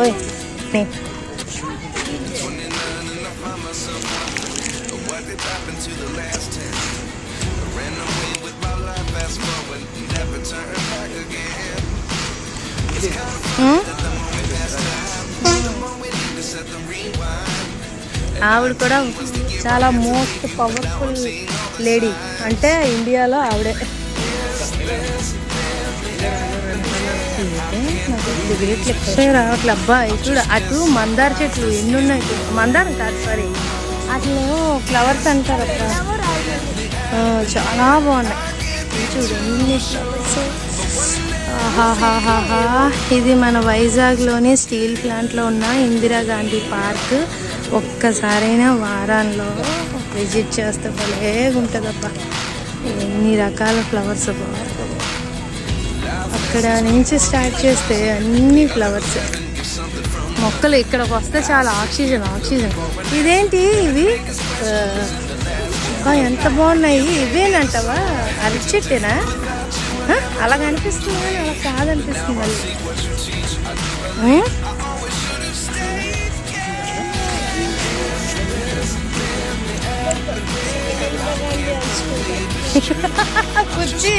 ఓయ్ hmm? ఆవిడ కూడా చాలా మోస్ట్ పవర్ఫుల్ లేడీ. అంటే ఇండియాలో ఆవిడే. రావట్లే అబ్బా చూడు అటు మందార చెట్లు ఎన్ని ఉన్నాయి మందారం కాదు సారీ అట్లేమో ఫ్లవర్స్ అంటారు చాలా బాగున్నాయి. చూడు ఎన్ని ఇది మన వైజాగ్లోని స్టీల్ ప్లాంట్లో ఉన్న ఇందిరాగాంధీ పార్క్. ఒక్కసారైనా వారాల్లో విజిట్ చేస్తే భలే ఉంటుందబ్బా ఎన్ని రకాల ఫ్లవర్స్ బాగా ఇక్కడ నుంచి స్టార్ట్ చేస్తే అన్ని ఫ్లవర్స్. మొక్కలు ఇక్కడికి వస్తే చాలా ఆక్సిజన్ ఆక్సిజన్. ఇదేంటి ఇవి ఎంత బాగున్నాయి. ఇవేనంటావా? అరటి చెట్టేనా? ఆ, అలా అలా కాదనిపిస్తుంది? మళ్ళీ కుర్చీ.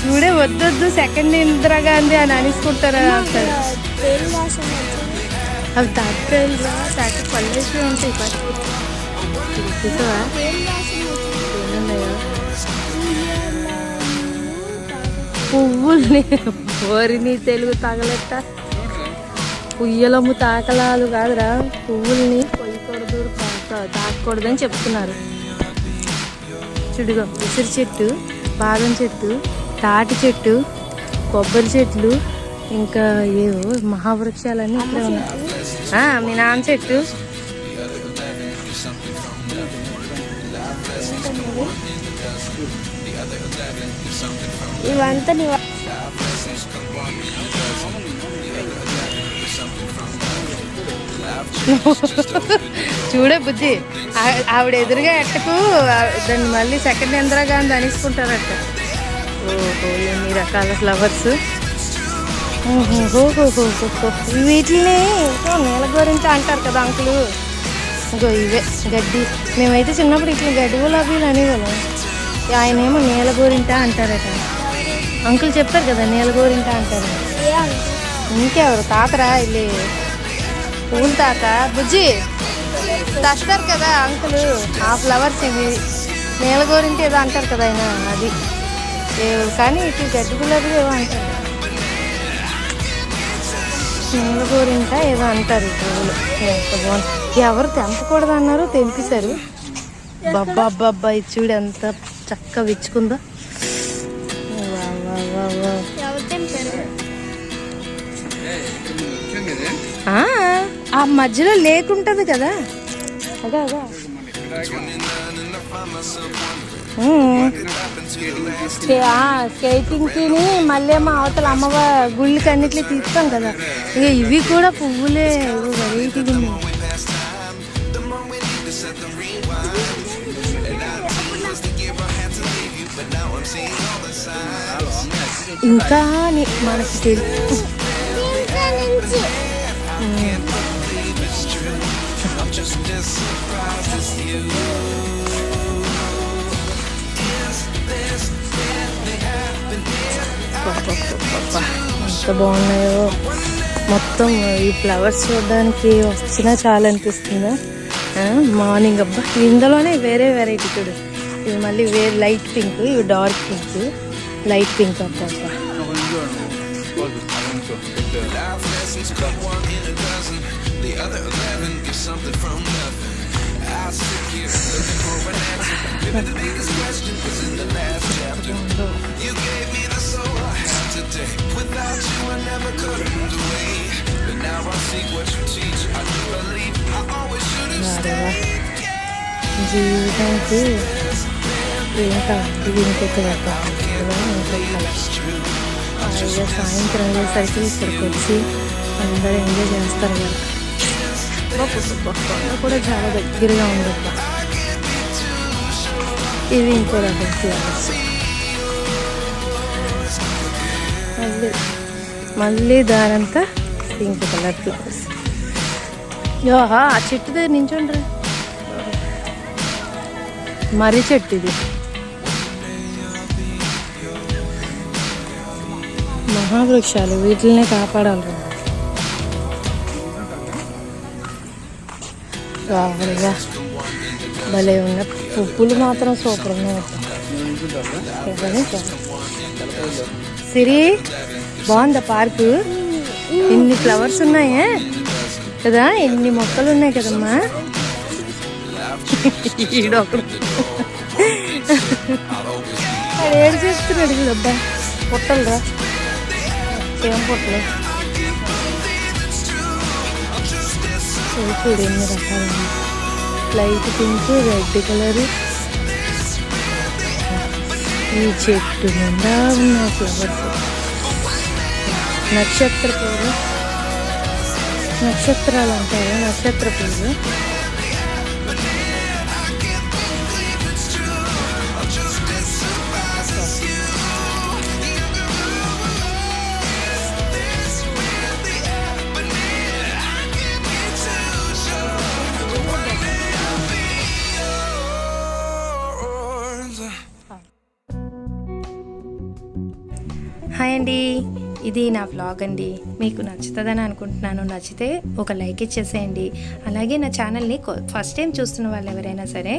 చూడే వద్దొద్దు సెకండ్ ఇందిరాగాంధీ అని అనిసుకుంటారు అసలు అవి తాటి పళ్ళేసి ఉంటాయి చూసావా? పువ్వుల్ని ఓరిని తెలుగు తగలెట్ట. పుయ్యలము తాకలాలు కాదురా. పువ్వుల్ని కొయ్యకూడదు తాకకూడదని చెప్తున్నారు. చుడుగో ఉసిరి చెట్టు బాదం చెట్టు తాటి చెట్టు కొబ్బరి చెట్లు ఇంకా ఏవో మహావృక్షాలన్నీ ఇక్కడే ఉన్నాయి. ఆ, మీ నాన్న చెట్టు. ఇవంతా చూడే బుద్ధి. ఆవిడ ఎదురుగా ఎట్టకు దాన్ని మళ్ళీ సెకండ్ ఇందిరాగాంధీ అనిసుకుంటారట. ఓహో ఎన్ని రకాల ఫ్లవర్స్ వీటిని నేల గురించి అంటారు కదా అంకులు. ఇంకో ఇవే గడ్డి. మేమైతే చిన్నప్పుడు ఇట్లా గడ్డి గులాబీలు అనేవాళ్ళం. ఆయన ఏమో నేల గోరింట అంటారట. అంకుల్ చెప్పారు కదా నేల గోరింట అంటారు ఇంకెవరు? తాతరా వెళ్ళి తాత బుజ్జి తెస్తారు కదా అంకులు ఆ ఫ్లవర్స్ ఇవి నీళ్ళ గోరింటి ఏదో అంటారు కదా ఆయన అది. కానీ ఇటు గడ్డి గులాబీ ఏవో అంటారు. నీళ్ళ గోరింట ఏదో అంటారు పువ్వులు ఎవరు తెంపకూడదు అన్నారు తెంపేశారు. బబ్బా అబ్బా ఇది చూడు ఎంత చక్క విచ్చుకుందో. ఎవరు తెంపారు? ఆ, మధ్యలో లేకుంటది కదా. అదే స్కేటింగ్ తిని మళ్ళీ మా అవతల అమ్మవారి గుళ్ళకి అన్నిట్లో తీస్తాం కదా. ఇక ఇవి కూడా పువ్వులే వెరైటీగా ఉన్నాయి ఇంకా మనకి తెలుసు ఎంత బాగున్నాయో మొత్తం ఈ ఫ్లవర్స్ చూడడానికి వచ్చినా చాలా అనిపిస్తుందా? మార్నింగ్ అబ్బా. ఇందులోనే వేరే వెరైటీ చూడు. ఇవి మళ్ళీ వేరే లైట్ పింక్ ఇవి డార్క్ పింక్ లైట్ పింక్ అబ్బా అబ్బా. వారేవా. జీవితానికి ఏం కావాలి ఇంకొక రకం హాయిగా సాయంత్రం అయ్యేసరికి ఇక్కడికి వచ్చి అందరూ ఎంజాయ్ చేస్తారు కదా కొండ కూడా చాలా దగ్గరగా ఉండబ్బా ఇవి ఇంకో రకం ఫ్లవర్స్ మళ్ళీ మళ్ళీ దారంతా పింక్ కలర్ ఫ్లవర్స్ యోహా ఆ చెట్టు దగ్గర నించోండ్రా మర్రి చెట్టు ఇది మహావృక్షాలు వీటిల్నే కాపాడాలి రావులుగా భలే ఉన్న పువ్వులు మాత్రం సూపర్ ఉన్నాయి. సిరి. బాగుందా పార్కు? ఎన్ని ఫ్లవర్స్ ఉన్నాయే? కదా ఎన్ని మొక్కలు ఉన్నాయి కదమ్మా? ఈడొకడు ఏడు చేస్తున్నాడు చూడబ్బా పొట్టలు రా. ఏం చూడు ఎన్ని రకాలు లైట్ పింక్ రెడ్ కలర్ ఈ చెట్టు నిండా ఉన్న ఫ్లవర్స్ నక్షత్ర పూలు. నక్షత్రాలు అంటారు నక్షత్ర పూలు. హాయ్ అండి. ఇది నా వ్లాగ్ అండి. మీకు నచ్చుతుందని అనుకుంటున్నాను. నచ్చితే ఒక లైక్ ఇచ్చేసేయండి. అలాగే నా ఛానల్ని ఫస్ట్ టైం చూస్తున్న వాళ్ళు ఎవరైనా సరే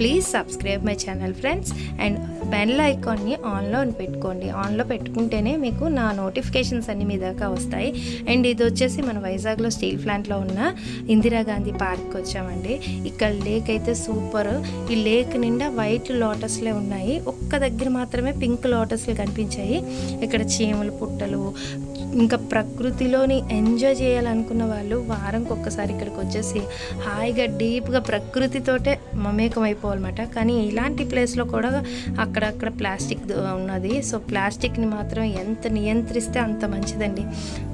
please subscribe my channel friends and bell ఐకాన్ని ఆన్లో పెట్టుకోండి. ఆన్లో పెట్టుకుంటేనే మీకు నా నోటిఫికేషన్స్ అన్ని మీ దాకా వస్తాయి. అండ్ ఇది వచ్చేసి మన వైజాగ్లో స్టీల్ ప్లాంట్లో ఉన్న ఇందిరాగాంధీ పార్క్కి వచ్చామండి. ఇక్కడ లేక్ అయితే సూపర్ ఈ లేక్ నిండా వైట్ లోటస్లే ఉన్నాయి. ఒక్క దగ్గర మాత్రమే పింక్ లోటస్లు కనిపించాయి. ఇక్కడ చీమలు పుట్టలు ఇంకా ప్రకృతిలోని ఎంజాయ్ చేయాలనుకున్న వాళ్ళు వారంకి ఒక్కసారి ఇక్కడికి వచ్చేసి హాయిగా డీప్గా ప్రకృతితోటే మమేకం అయిపోవాలన్నమాట కానీ ఇలాంటి ప్లేస్లో కూడా అక్కడక్కడ ప్లాస్టిక్ ఉన్నది. సో ప్లాస్టిక్ని మాత్రం ఎంత నియంత్రిస్తే అంత మంచిదండి.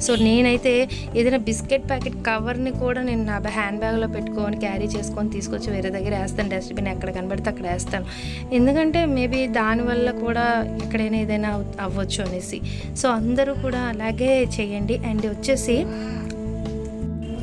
సో నేనైతే ఏదైనా బిస్కెట్ ప్యాకెట్ కవర్ని కూడా నేను నా హ్యాండ్ బ్యాగ్లో పెట్టుకొని క్యారీ చేసుకొని తీసుకొచ్చి వేరే దగ్గర వేస్తాను. డస్ట్బిన్ ఎక్కడ కనబడితే అక్కడ వేస్తాను. ఎందుకంటే మేబీ దానివల్ల కూడా ఎక్కడైనా ఏదైనా అవ్వచ్చు అనేసి. సో అందరూ కూడా అలాగే చేయండి. అండ్ వచ్చేసి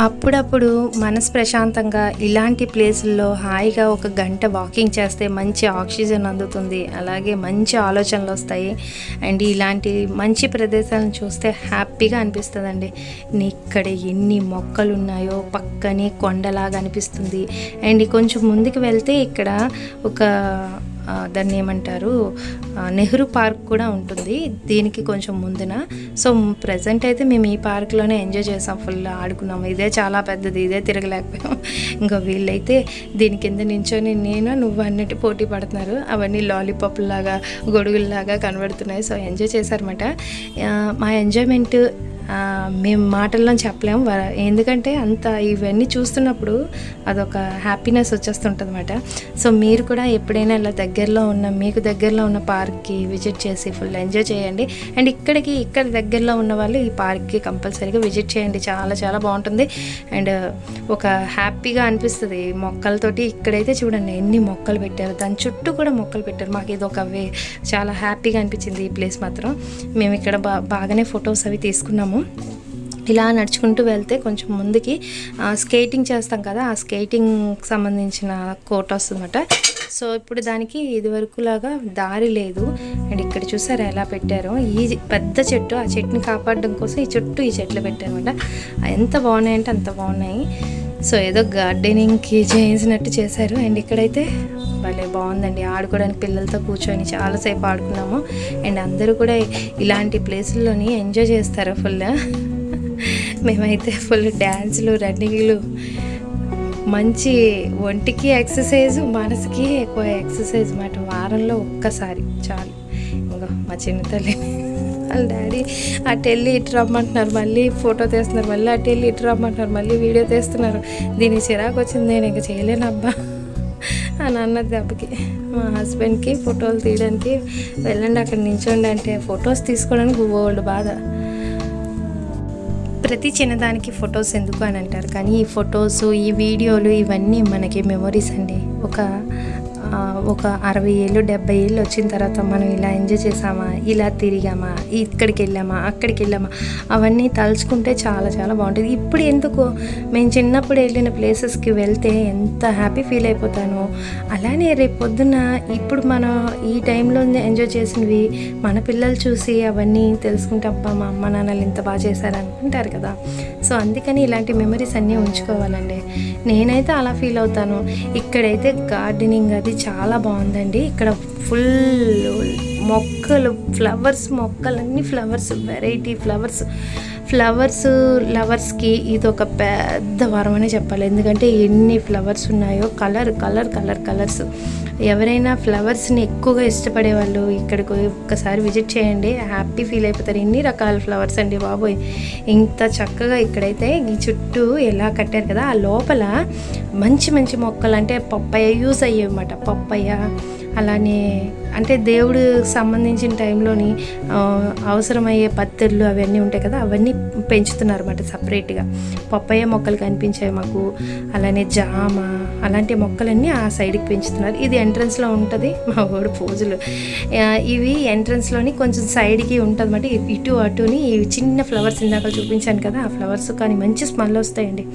అప్పుడప్పుడు మనసు ప్రశాంతంగా ఇలాంటి ప్లేసుల్లో హాయిగా ఒక గంట వాకింగ్ చేస్తే మంచి ఆక్సిజన్ అందుతుంది. అలాగే మంచి ఆలోచనలు వస్తాయి. అండ్ ఇలాంటి మంచి ప్రదేశాలను చూస్తే హ్యాపీగా అనిపిస్తుందండి. ఇక్కడ ఎన్ని మొక్కలు ఉన్నాయో పక్కనే కొండలాగా అనిపిస్తుంది. అండ్ కొంచెం ముందుకు వెళ్తే ఇక్కడ ఒక దాన్ని ఏమంటారు? నెహ్రూ పార్క్ కూడా ఉంటుంది. దీనికి కొంచెం ముందున. సో ప్రజెంట్ అయితే మేము ఈ పార్క్లోనే ఎంజాయ్ చేసాం. ఫుల్ ఆడుకున్నాము. ఇదే చాలా పెద్దది. ఇదే తిరగలేకపోయాం. ఇంకా వీళ్ళైతే దీని కింద నించొని నేను నువ్వు అన్నిటి పోటీ పడుతున్నారు. అవన్నీ లాలీపాప్ లాగా గొడుగుల్లాగా కనబడుతున్నాయి. సో ఎంజాయ్ చేశారన్నమాట. మా ఎంజాయ్మెంట్ మేము మాటల్లో చెప్పలేము ఎందుకంటే అంత ఇవన్నీ చూస్తున్నప్పుడు అదొక హ్యాపీనెస్ వచ్చేస్తుంటుంది అనమాట సో మీరు కూడా ఎప్పుడైనా ఇలా దగ్గరలో ఉన్న మీకు దగ్గరలో ఉన్న పార్క్కి విజిట్ చేసి ఫుల్ ఎంజాయ్ చేయండి. అండ్ ఇక్కడికి ఇక్కడ దగ్గరలో ఉన్న వాళ్ళు ఈ పార్క్కి కంపల్సరీగా విజిట్ చేయండి. చాలా చాలా బాగుంటుంది. అండ్ ఒక హ్యాపీగా అనిపిస్తుంది. ఈ మొక్కలతోటి ఇక్కడైతే చూడండి ఎన్ని మొక్కలు పెట్టారు. దాని చుట్టూ కూడా మొక్కలు పెట్టారు. మాకు ఇది ఒక వే చాలా హ్యాపీగా అనిపించింది ఈ ప్లేస్ మాత్రం. మేము ఇక్కడ బా బాగానే ఫొటోస్ అవి తీసుకున్నాము. ఇలా నడుచుకుంటూ వెళ్తే కొంచెం ముందుకి స్కేటింగ్ చేస్తాం కదా ఆ స్కేటింగ్ సంబంధించిన కోట వస్తుందన్నమాట. సో ఇప్పుడు దానికి ఇదివరకులాగా దారి లేదు. అండ్ ఇక్కడ చూసారా ఎలా పెట్టారో? ఈ పెద్ద చెట్టు ఆ చెట్టుని కాపాడడం కోసం ఈ చుట్టూ ఈ చెట్లు పెట్టారనమాట ఎంత బాగున్నాయి అంటే అంత బాగున్నాయి. సో ఏదో గార్డెనింగ్కి చేసినట్టు చేశారు. అండ్ ఇక్కడైతే భలే బాగుందండి. ఆడుకోవడానికి పిల్లలతో కూర్చొని చాలాసేపు ఆడుకున్నాము. అండ్ అందరూ కూడా ఇలాంటి ప్లేసుల్లోని ఎంజాయ్ చేస్తారు ఫుల్ మేమైతే ఫుల్ డ్యాన్సులు రన్నింగ్లు మంచి ఒంటికి ఎక్సర్సైజ్ మనసుకి ఎక్కువ ఎక్సర్సైజ్ మాట. వారంలో ఒక్కసారి చాలు. ఇంకా మా చిన్న తల్లి వాళ్ళ డాడీ అటు వెళ్ళి ఇటు రమ్మంటున్నారు మళ్ళీ ఫోటో తీస్తున్నారు మళ్ళీ అటు వెళ్ళి ఇటు రమ్మంటున్నారు మళ్ళీ వీడియో తీస్తున్నారు. దీనికి చిరాకు వచ్చింది నేను ఇంకా చేయలేను అబ్బా అని అన్నది దెబ్బకి. మా హస్బెండ్కి ఫోటోలు తీయడానికి వెళ్ళండి అక్కడ నించోండి అంటే ఫొటోస్ తీసుకోవడానికి ఓల్డ్ బాధ. ప్రతి చిన్నదానికి ఫొటోస్ ఎందుకు అని అంటారు. కానీ ఈ ఫొటోస్ ఈ వీడియోలు ఇవన్నీ మనకి మెమొరీస్ అండి. ఒక ఒక అరవై ఏళ్ళు డెబ్బై ఏళ్ళు వచ్చిన తర్వాత మనం ఇలా ఎంజాయ్ చేసామా ఇలా తిరిగామా? ఇక్కడికి వెళ్ళామా? అక్కడికి వెళ్ళామా? అవన్నీ తలుచుకుంటే చాలా చాలా బాగుంటుంది. ఇప్పుడు ఎందుకు? మేము చిన్నప్పుడు వెళ్ళిన ప్లేసెస్కి వెళ్తే ఎంత హ్యాపీ ఫీల్ అయిపోతానో. అలానే రేపు పొద్దున్న ఇప్పుడు మనం ఈ టైంలో ఎంజాయ్ చేసినవి మన పిల్లలు చూసి అవన్నీ తెలుసుకుంటే అబ్బా మా అమ్మ నాన్నలు ఇంత బాగా చేశారు అనుకుంటారు కదా. సో అందుకని ఇలాంటి మెమరీస్ అన్నీ ఉంచుకోవాలండి. నేనైతే అలా ఫీల్ అవుతాను. ఇక్కడైతే గార్డెనింగ్ అది చాలా బాగుందండి. ఇక్కడ ఫుల్ మొక్కలు ఫ్లవర్స్ మొక్కలన్నీ ఫ్లవర్స్ వెరైటీ ఫ్లవర్స్ ఫ్లవర్స్ లవర్స్కి ఇది ఒక పెద్ద వరం అనే చెప్పాలి. ఎందుకంటే ఎన్ని ఫ్లవర్స్ ఉన్నాయో కలర్ కలర్ కలర్ కలర్స్. ఎవరైనా ఫ్లవర్స్ని ఎక్కువగా ఇష్టపడే వాళ్ళు ఇక్కడికి ఒక్కసారి విజిట్ చేయండి. హ్యాపీ ఫీల్ అయిపోతారు. ఎన్ని రకాల ఫ్లవర్స్ అండి బాబోయ్. ఇంత చక్కగా ఇక్కడైతే ఈ చుట్టూ ఎలా కట్టారు కదా ఆ లోపల మంచి మంచి మొక్కలు అంటే పప్పయ్య యూస్ అయ్యేవి పప్పయ్య అలానే అంటే దేవుడు సంబంధించిన టైంలోని అవసరమయ్యే పత్తిళ్ళు అవన్నీ ఉంటాయి కదా అవన్నీ పెంచుతున్నారన్నమాట సపరేట్గా. పప్పయ్య మొక్కలు కనిపించాయి మాకు అలానే జామ అలాంటి మొక్కలన్నీ ఆ సైడ్కి పెంచుతున్నారు. ఇది ఎంట్రన్స్లో ఉంటుంది మా వాడు పూజలు. ఇవి ఎంట్రన్స్లోని కొంచెం సైడ్కి ఉంటుంది అనమాట ఇటు అటుని ఇవి చిన్న ఫ్లవర్స్ ఇందాక చూపించాను కదా ఆ ఫ్లవర్స్ కానీ మంచి స్మెల్ వస్తాయండి.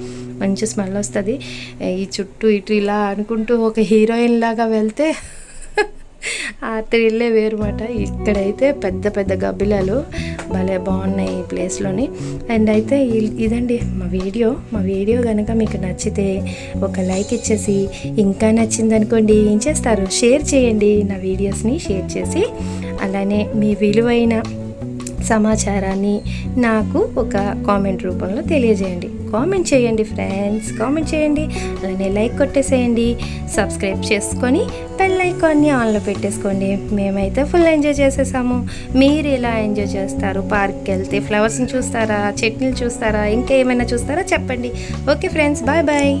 మంచి స్మెల్ వస్తుంది. ఈ చుట్టూ ఇటు ఇలా అనుకుంటూ ఒక హీరోయిన్ లాగా వెళ్తే ఆ థ్రిల్లే వేరుమాట. ఇక్కడైతే పెద్ద పెద్ద గబ్బిలాలు భలే బాగున్నాయి ఈ ప్లేస్లోని. అండ్ అయితే ఇదండి మా వీడియో. మా వీడియో కనుక మీకు నచ్చితే ఒక లైక్ ఇచ్చేసి ఇంకా నచ్చిందనుకోండి ఏం చేస్తారు? షేర్ చేయండి నా వీడియోస్ని షేర్ చేసి అలానే మీ విలువైన సమాచారాన్ని నాకు ఒక కామెంట్ రూపంలో తెలియజేయండి. కామెంట్ చేయండి ఫ్రెండ్స్ కామెంట్ చేయండి. అలానే లైక్ కొట్టేసేయండి. సబ్స్క్రైబ్ చేసుకొని బెల్ ఐకాన్ని ఆన్లో పెట్టేసుకోండి. మేమైతే ఫుల్ ఎంజాయ్ చేసేసాము. మీరు ఎలా ఎంజాయ్ చేస్తారు? పార్క్కి వెళ్తే ఫ్లవర్స్ని చూస్తారా? చట్నీలు చూస్తారా? ఇంకా ఏమైనా చూస్తారా? చెప్పండి. Okay friends bye bye.